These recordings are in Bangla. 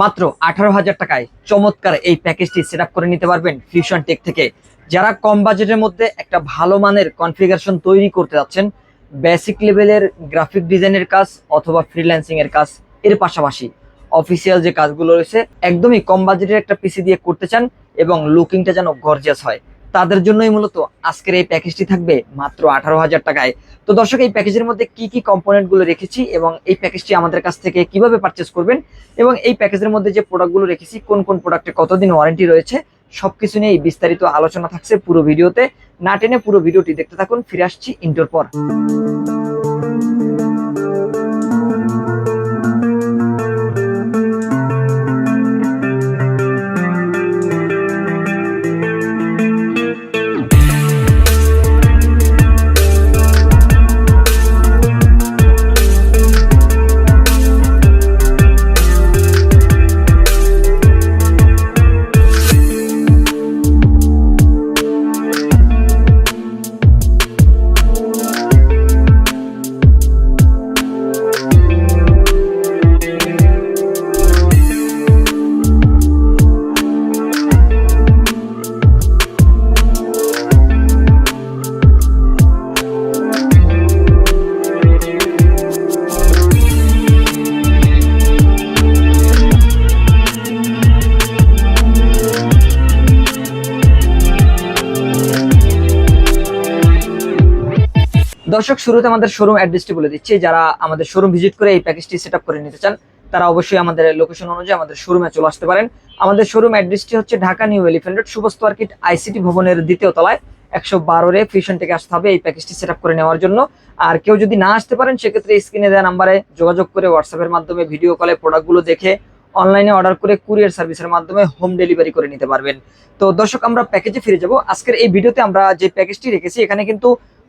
মাত্র আঠারো হাজার টাকায় চমৎকার এই প্যাকেজটি সেট করে নিতে পারবেন ফিউশন টেক থেকে। যারা কম বাজেটের মধ্যে একটা ভালো মানের কনফিগারেশন তৈরি করতে যাচ্ছেন বেসিক লেভেলের গ্রাফিক ডিজাইনের কাজ অথবা ফ্রিল্যান্সিং এর কাজ, এর পাশাপাশি অফিসিয়াল যে কাজগুলো রয়েছে, একদমই কম বাজেটের একটা পিসি দিয়ে করতে চান এবং লুকিংটা যেন গর্জিয়াস হয়। তাদের জন্যই মূলত আজকের এই প্যাকেজটি থাকবে মাত্র আঠারো হাজার টাকায়। তো দর্শক, এই প্যাকেজের মধ্যে কি কি কম্পোনেন্টগুলো রেখেছি এবং এই প্যাকেজটি আমাদের কাছ থেকে কীভাবে পারচেস করবেন এবং এই প্যাকেজের মধ্যে যে প্রোডাক্টগুলো রেখেছি, কোন কোন প্রোডাক্টে কতদিন ওয়ারেন্টি রয়েছে, সবকিছু নিয়ে বিস্তারিত আলোচনা থাকছে পুরো ভিডিওতে। না টেনে পুরো ভিডিওটি দেখতে থাকুন, ফিরে আসছি ইন্টোর পর। দর্শক, শুরুতে আমাদের শোরুম অ্যাড্রেসটি বলে দিচ্ছি। যারা আমাদের শোরুম ভিজিট করে এই প্যাকেজটি সেট করে নিতে চান, তারা অবশ্যই আমাদের লোকেশন অনুযায়ী আমাদের শোরুমে চলে আসতে পারেন। আমাদের শোরুম অ্যাড্রেসটি হচ্ছে Dhaka new elephant road, সুবস্ত market, ICT ভবনের দ্বিতীয় তলায়, একশো বারো রে ফিউশন থেকে আসতে হবে এই প্যাকেজটি সেট করে নেওয়ার জন্য। আর কেউ যদি না আসতে পারেন, সেক্ষেত্রে স্ক্রিনে দেওয়া নাম্বারে যোগাযোগ করে হোয়াটসঅ্যাপের মাধ্যমে ভিডিও কলে প্রোডাক্টগুলো দেখে অনলাইনে অর্ডার করে কুরিয়ার সার্ভিসের মাধ্যমে হোম ডেলিভারি করে নিতে পারবেন। তো দর্শক, আমরা প্যাকেজে ফিরে যাব। আজকের এই ভিডিওতে আমরা যে প্যাকেজটি রেখেছি, এখানে কিন্তু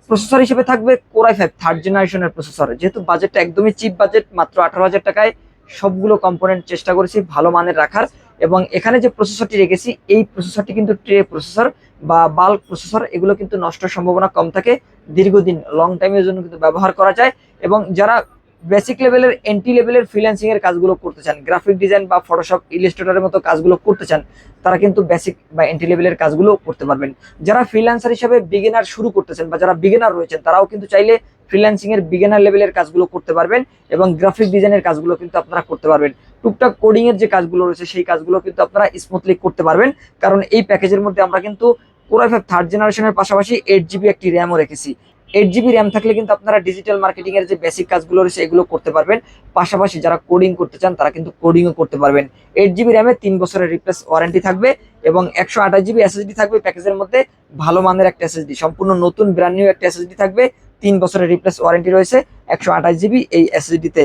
প্রসেসর হিসেবে থাকবে কোরাই ফাইভ থার্ড জেনারেশনের প্রসেসর। যেহেতু বাজেটটা একদমই চিপ বাজেট মাত্র আঠারো হাজার টাকায় সবগুলো কম্পোনেন্ট চেষ্টা করেছি ভালো মানের রাখার। এবং এখানে যে প্রসেসরটি রেখেছি, এই প্রসেসরটি কিন্তু ট্রে প্রসেসর বা বাল্ক প্রসেসর এগুলো কিন্তু নষ্টের সম্ভাবনা কম থাকে। দীর্ঘদিন লং টাইমের জন্য কিন্তু ব্যবহার করা যায়। এবং যারা বেসিক লেভেলের এন্টি লেভেলের ফ্রিল্যান্সিং এর কাজগুলো করতে চান গ্রাফিক ডিজাইন বা ফটোশপ ইলিস্ট্রেটরের মতো কাজগুলো করতে চান, তারা কিন্তু বেসিক বা এন্টি লেভেলের কাজগুলো করতে পারবেন। যারা ফ্রিল্যান্সার হিসেবে বিগিনার শুরু করতেছেন বা যারা বিগিনার রয়েছেন, তারাও কিন্তু চাইলে ফ্রিল্যান্সিং এর বিগিনার লেভেলের কাজগুলো করতে পারবেন এবং গ্রাফিক ডিজাইনের কাজগুলো কিন্তু আপনারা করতে পারবেন। টুকটাক কোডিং এর যে কাজগুলো রয়েছে, সেই কাজগুলো কিন্তু আপনারা স্মুথলি করতে পারবেন। কারণ এই প্যাকেজের মধ্যে আমরা কিন্তু ফাইভ থার্ড জেনারেশনের পাশাপাশি এইট জিবি একটি র্যামও রেখেছি। এইট জিবি র্যাম থাকলে কিন্তু আপনারা ডিজিটাল মার্কেটিং এর যে বেসিক কাজগুলো রয়েছে, এগুলো করতে পারবেন। পাশাপাশি যারা কোডিং করতে চান, তারা কিন্তু কোডিংও করতে পারবেন। এইট জিবি র্যামে তিন বছরের রিপ্লেস ওয়ারেন্টি থাকবে এবং একশো আঠাশ জিবি এসএসডি থাকবে প্যাকেজের মধ্যে। ভালো মানের একটা এসএসডি সম্পূর্ণ নতুন ব্র্যান্ড নিউ একটা এসএসডি থাকবে। তিন বছরের রিপ্লেস ওয়ারেন্টি রয়েছে একশো আঠাশ জিবি এই এসএসডিতে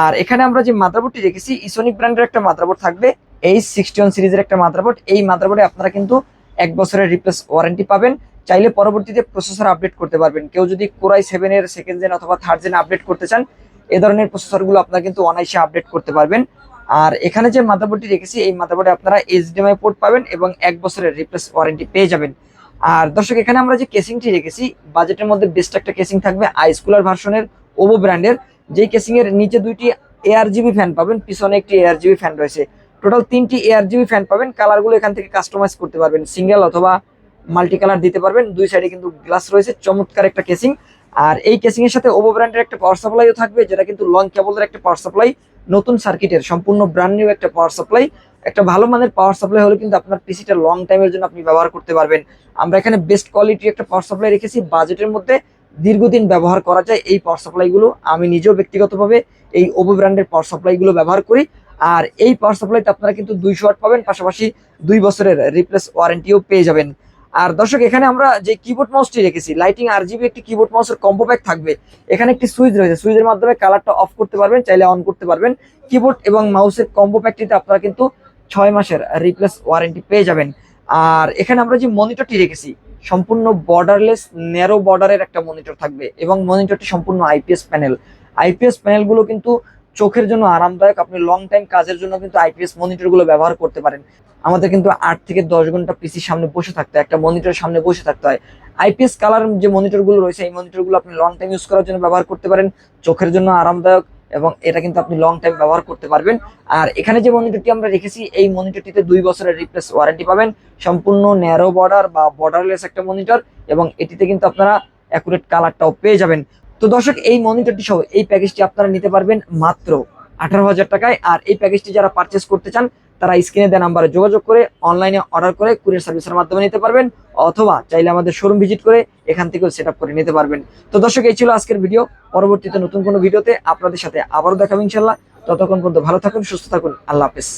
আর এখানে আমরা যে মাদারবোর্ডটি রেখেছি ইসোনিক ব্র্যান্ডের একটা মাদারবোর্ড থাকবে। এই সিক্সটি সিরিজের একটা মাদারবোর্ড। এই মাদারবোর্ডে আপনারা কিন্তু এক বছরের রিপ্লেস ওয়ারেন্টি পাবেন। চাইলে পরবর্তীতে প্রসেসর আপডেট করতে পারবেন। কেউ যদি কোরাই সেভেনের সেকেন্ড জেন অথবা থার্ড জেন আপডেট করতে চান, এ ধরনের প্রসেসরগুলো আপনারা কিন্তু অনায়াসে আপডেট করতে পারবেন। আর এখানে যে মাদারবোর্ডটি রেখেছি, এই মাদারবোর্ডে আপনারা এইচডিএমআই পোর্ট পাবেন এবং এক বছরের রিপ্লেস ওয়ারেন্টি পেয়ে যাবেন। আর দর্শক, এখানে আমরা যে কেসিংটি রেখেছি বাজেটের মধ্যে বেস্ট একটা কেসিং থাকবে আই স্কুলার ভার্সনের ওভো ব্র্যান্ডের যেই কেসিংয়ের নিচে দুইটি এআর জিবি ফ্যান পাবেন, পিছনে একটি A R G B fan রয়েছে। টোটাল তিনটি A R G B fan পাবেন কালারগুলো এখান থেকে কাস্টমাইজ করতে পারবেন। সিঙ্গেল অথবা মাল্টি কালার দিতে পারবেন। দুই সাইডে কিন্তু গ্লাস রয়েছে, চমৎকার একটা কেসিং আর এই কেসিং এর সাথে ওভো ব্র্যান্ডের একটা পাওয়ার সাপ্লাইও থাকবে, যেটা কিন্তু লং কেবলের একটা পাওয়ার সাপ্লাই নতুন সার্কিটের সম্পূর্ণ ব্র্যান্ড নিউ একটা পাওয়ার সাপ্লাই একটা ভালো মানের পাওয়ার সাপ্লাই হলে কিন্তু আপনার পিসিটা লং টাইমের জন্য আপনি ব্যবহার করতে পারবেন। আমরা এখানে বেস্ট কোয়ালিটির একটা পাওয়ার সাপ্লাই রেখেছি বাজেটের মধ্যে দীর্ঘদিন ব্যবহার করা যায় এই পাওয়ার সাপ্লাইগুলো আমি নিজেও ব্যক্তিগতভাবে এই ওভো ব্র্যান্ডের পাওয়ার সাপ্লাইগুলো ব্যবহার করি। আর এই পাওয়ার সাপ্লাইতে আপনারা কিন্তু দুইশো ওয়াট পাবেন, পাশাপাশি দুই বছরের রিপ্লেস ওয়ারেন্টিও পেয়ে যাবেন। আর দর্শক, এখানে আমরা যে কিবোর্ড মাউসটি রেখেছি লাইটিং আর জিবি একটি কিবোর্ড মাউসের কম্বো প্যাক থাকবে। এখানে একটি সুইচ রয়েছে সুইচের মাধ্যমে কালারটা অফ করতে পারবেন, চাইলে অন করতে পারবেন। কিবোর্ড এবং মাউসের কম্বো প্যাকটিতে আপনারা কিন্তু ছয় মাসের রিপ্লেস ওয়ারেন্টি পেয়ে যাবেন। আর এখানে আমরা যে মনিটরটি রেখেছি, সম্পূর্ণ বর্ডারলেস ন্যারো বর্ডারের একটা মনিটর থাকবে এবং মনিটরটি সম্পূর্ণ আইপিএস প্যানেল আইপিএস প্যানেলগুলো কিন্তু চোখের জন্য আরামদায়ক, আপনি লং টাইম কাজের জন্য কিন্তু আইপিএস মনিটরগুলো ব্যবহার করতে পারেন। আমাদের কিন্তু আট থেকে দশ ঘণ্টা পিসির সামনে বসে থাকতে হয়, একটা মনিটরের সামনে বসে থাকতে হয়। আইপিএস কালার যে মনিটরগুলো রয়েছে, এই মনিটরগুলো আপনি লং টাইম ইউজ করার জন্য ব্যবহার করতে পারেন। চোখের জন্য আরামদায়ক এবং এটা কিন্তু আপনি লং টাইম ব্যবহার করতে পারবেন। আর এখানে যে মনিটরটি আমরা রেখেছি, এই মনিটরটিতে দুই বছরের রিপ্লেস ওয়ারেন্টি পাবেন। সম্পূর্ণ ন্যারো বর্ডার বা বর্ডারলেস একটা মনিটর এবং এটিতে কিন্তু আপনারা অ্যাকুরেট কালারটাও পেয়ে যাবেন। তো দর্শক, এই মনিটরটি সহ এই প্যাকেজটি আপনারা নিতে পারবেন মাত্র আঠারো হাজার টাকায়। আর এই প্যাকেজটি যারা পারচেস করতে চান, তারা স্ক্রিনে দেওয়া নাম্বারে যোগাযোগ করে অনলাইনে অর্ডার করে কুরিয়ার সার্ভিসের মাধ্যমে নিতে পারবেন, অথবা চাইলে আমাদের শোরুম ভিজিট করে এখান থেকেও সেট করে নিতে পারবেন। তো দর্শক, এই ছিল আজকের ভিডিও পরবর্তীতে নতুন কোনো ভিডিওতে আপনাদের সাথে আবারও দেখাবো ইনশাল্লাহ ততক্ষণ পর্যন্ত ভালো থাকুন, সুস্থ থাকুন। আল্লাহ হাফেজ।